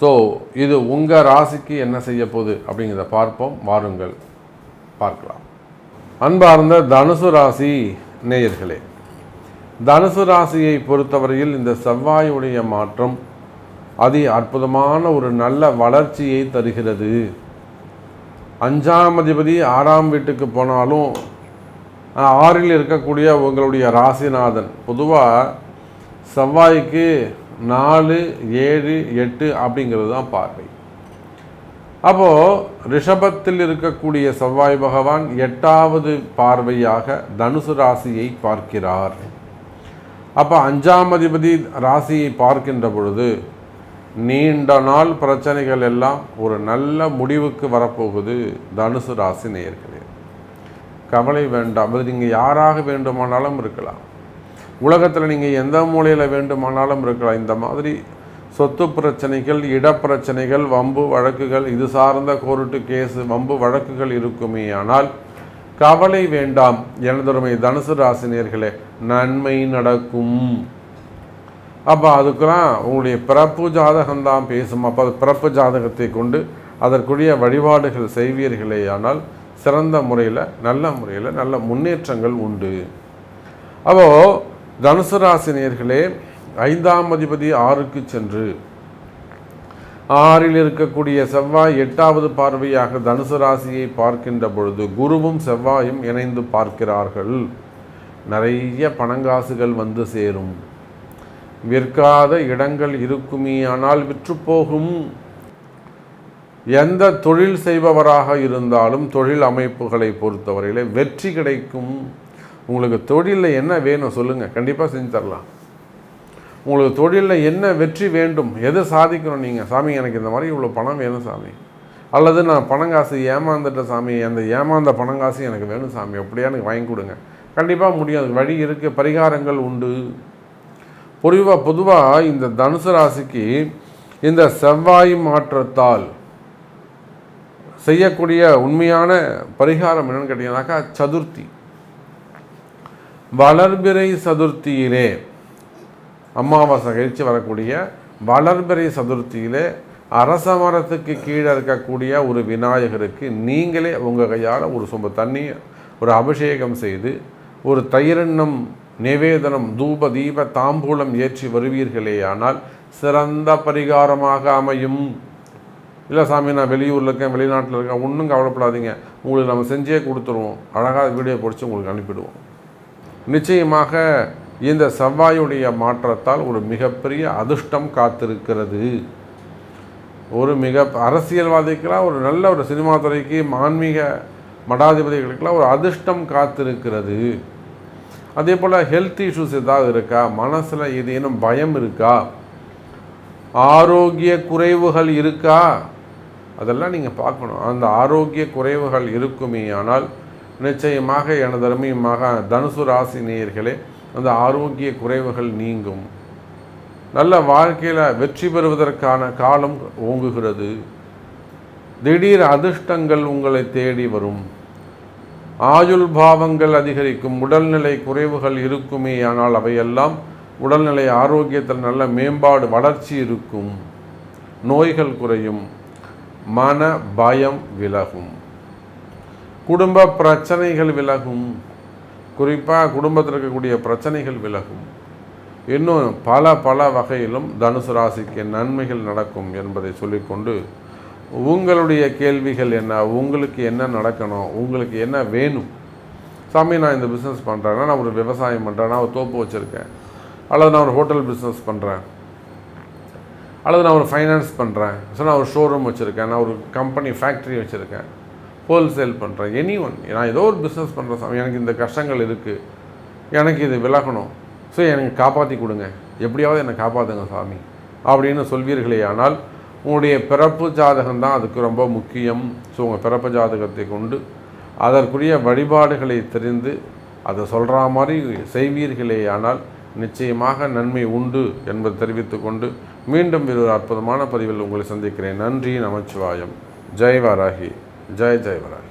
So இது உங்கள் ராசிக்கு என்ன செய்ய போகுது அப்படிங்கிறத பார்ப்போம். வாருங்கள். பார்க்கலாம். அன்பார்ந்த தனுசு ராசி நேயர்களே தனுசு ராசியை பொறுத்தவரையில் இந்த செவ்வாயுடைய மாற்றம் அதி அற்புதமான ஒரு நல்ல வளர்ச்சியை தருகிறது. அஞ்சாம் அதிபதி ஆறாம் வீட்டுக்கு போனாலும் ஆறில் இருக்கக்கூடிய உங்களுடைய ராசிநாதன் பொதுவாக செவ்வாய்க்கு நாலு ஏழு எட்டு அப்படிங்கிறது தான் பார்வை. அப்போது ரிஷபத்தில் இருக்கக்கூடிய செவ்வாய் பகவான் எட்டாவது பார்வையாக தனுசு ராசியை பார்க்கிறார். அப்போ அஞ்சாம் அதிபதி ராசியை பார்க்கின்ற பொழுது நீண்ட நாள் பிரச்சனைகள் எல்லாம் ஒரு நல்ல முடிவுக்கு வரப்போகுது தனுசு ராசி நேயர்களே. கவலை வேண்டாம். அது நீங்கள் யாராக வேண்டுமானாலும் இருக்கலாம். உலகத்தில் நீங்கள் எந்த மூலையில் வேண்டுமானாலும் இருக்கலாம். இந்த மாதிரி சொத்து பிரச்சனைகள் இடப்பிரச்சனைகள் வம்பு வழக்குகள் இது சார்ந்த கோர்ட்டு கேஸு வம்பு வழக்குகள் இருக்குமே. ஆனால் கவலை வேண்டாம் எனதொருமை தனுசு ராசினியர்களே நன்மை நடக்கும். அப்போ அதுக்கெல்லாம் உங்களுடைய பிறப்பு ஜாதகம்தான் பேசும். அப்போ அது பிறப்பு ஜாதகத்தை கொண்டு அதற்குரிய வழிபாடுகள் செய்வீர்களே. ஆனால் சிறந்த முறையில் நல்ல முறையில் நல்ல முன்னேற்றங்கள் உண்டு. அப்போது தனுசு ராசினியர்களே ஐந்தாம் அதிபதி ஆறுக்கு சென்று ஆறில் இருக்கக்கூடிய செவ்வாய் எட்டாவது பார்வையாக தனுசு ராசியை பார்க்கின்ற பொழுது குருவும் செவ்வாயும் இணைந்து பார்க்கிறார்கள். நிறைய பணங்காசுகள் வந்து சேரும். விற்காத இடங்கள் இருக்குமே ஆனால் விற்றுப்போகும் எந்த தொழில் செய்பவராக இருந்தாலும் தொழில் அமைப்புகளை பொறுத்தவரையில் வெற்றி கிடைக்கும். உங்களுக்கு தொழிலில் என்ன வேணும் சொல்லுங்கள் கண்டிப்பாக செஞ்சு தரலாம். உங்களுக்கு தொழிலில் என்ன வெற்றி வேண்டும் எதை சாதிக்கணும் நீங்கள் சாமி எனக்கு இந்த மாதிரி இவ்வளோ பணம் வேணும் சாமி. அல்லது நான் பணங்காசு ஏமாந்துட்ட சாமி அந்த ஏமாந்த பணங்காசு எனக்கு வேணும் சாமி அப்படியே எனக்கு வாங்கி கொடுங்க. கண்டிப்பாக முடியும். அதுக்கு வழி இருக்குது பரிகாரங்கள் உண்டு. பொதுவாக பொதுவாக இந்த தனுசு ராசிக்கு இந்த செவ்வாய் மாற்றத்தால் செய்யக்கூடிய உண்மையான பரிகாரம் என்னென்னு கேட்டீங்கன்னாக்கா சதுர்த்தி. வளர்பிறை சதுர்த்தியிலே அமாவாசை கழித்து வரக்கூடிய வளர்பிறை சதுர்த்தியிலே அரச மரத்துக்கு கீழே இருக்கக்கூடிய ஒரு விநாயகருக்கு நீங்களே உங்கள் கையால் ஒரு சொம்பு தண்ணி ஒரு அபிஷேகம் செய்து ஒரு தயிரெண்ணம் நிவேதனம் தூப தீப தாம்பூலம் ஏற்றி வருவீர்களே ஆனால் சிறந்த பரிகாரமாக அமையும். இல்லை சாமி நான் வெளியூரில் இருக்கேன் வெளிநாட்டில் இருக்கேன் ஒன்றும் கவலைப்படாதீங்க. உங்களுக்கு நம்ம செஞ்சே கொடுத்துருவோம். அழகாக வீடியோ பிடிச்சி உங்களுக்கு அனுப்பிடுவோம். நிச்சயமாக இந்த செவ்வாயுடைய மாற்றத்தால் ஒரு மிகப்பெரிய அதிர்ஷ்டம் காத்திருக்கிறது. ஒரு மிக அரசியல்வாதிக்கெல்லாம் ஒரு நல்ல ஒரு சினிமா துறைக்கு ஆன்மீக மடாதிபதிகளுக்கெல்லாம் ஒரு அதிர்ஷ்டம் காத்திருக்கிறது. அதே போல் ஹெல்த் இஷ்யூஸ் ஏதாவது இருக்கா? மனசில் ஏதேனும் பயம் இருக்கா? ஆரோக்கிய குறைவுகள் இருக்கா? அதெல்லாம் நீங்கள் பார்க்கணும். அந்த ஆரோக்கிய குறைவுகள் இருக்குமே ஆனால் நிச்சயமாக எனது அருமையுமாக தனுசு ராசி நேயர்களே அந்த ஆரோக்கிய குறைவுகள் நீங்கும். நல்ல வாழ்க்கையில் வெற்றி பெறுவதற்கான காலம் ஓங்குகிறது. திடீர் அதிர்ஷ்டங்கள் உங்களை தேடி வரும். ஆயுள் பாவங்கள் அதிகரிக்கும் உடல்நிலை குறைவுகள் இருக்குமே ஆனால் அவையெல்லாம் உடல்நிலை ஆரோக்கியத்தில் நல்ல மேம்பாடு வளர்ச்சி இருக்கும். நோய்கள் குறையும். மன பயம் விலகும். குடும்ப பிரச்சனைகள் விலகும். குறிப்பாக குடும்பத்தில் இருக்கக்கூடிய பிரச்சனைகள் விலகும். இன்னும் பல பல வகையிலும் தனுசு ராசிக்கு நன்மைகள் நடக்கும் என்பதை சொல்லிக்கொண்டு உங்களுடைய கேள்விகள் என்ன? உங்களுக்கு என்ன நடக்கணும்? உங்களுக்கு என்ன வேணும்? சாமி நான் இந்த பிஸ்னஸ் பண்ணுறேன்னா நான் ஒரு விவசாயம் பண்ணுறேன் நான் ஒரு தோப்பு வச்சுருக்கேன். அல்லது நான் ஒரு ஹோட்டல் பிஸ்னஸ் பண்ணுறேன் அல்லது நான் ஒரு ஃபைனான்ஸ் பண்ணுறேன் ஸோ நான் ஒரு ஷோரூம் வச்சுருக்கேன். நான் ஒரு கம்பெனி ஃபேக்ட்ரி வச்சுருக்கேன். ஹோல்சேல் பண்ணுறேன் எனி ஒன் நான் ஏதோ ஒரு பிஸ்னஸ் பண்ணுற சாமி எனக்கு இந்த கஷ்டங்கள் இருக்குது எனக்கு இது விலகணும். ஸோ எனக்கு காப்பாற்றி கொடுங்க. எப்படியாவது என்னை காப்பாற்றுங்க சாமி. அப்படின்னு சொல்வீர்களே ஆனால் உங்களுடைய பிறப்பு ஜாதகம் தான் அதுக்கு ரொம்ப முக்கியம். ஸோ உங்கள் பிறப்பு ஜாதகத்தை கொண்டு அதற்குரிய வழிபாடுகளை தெரிந்து அதை சொல்கிற மாதிரி செய்வீர்களே ஆனால் நிச்சயமாக நன்மை உண்டு என்பதை தெரிவித்துக்கொண்டு மீண்டும் ஒரு அற்புதமான பதிவில் உங்களை சந்திக்கிறேன். நன்றி நமச்சிவாயம். ஜெய் வராகி. ஜெய் ஜெய் வராகி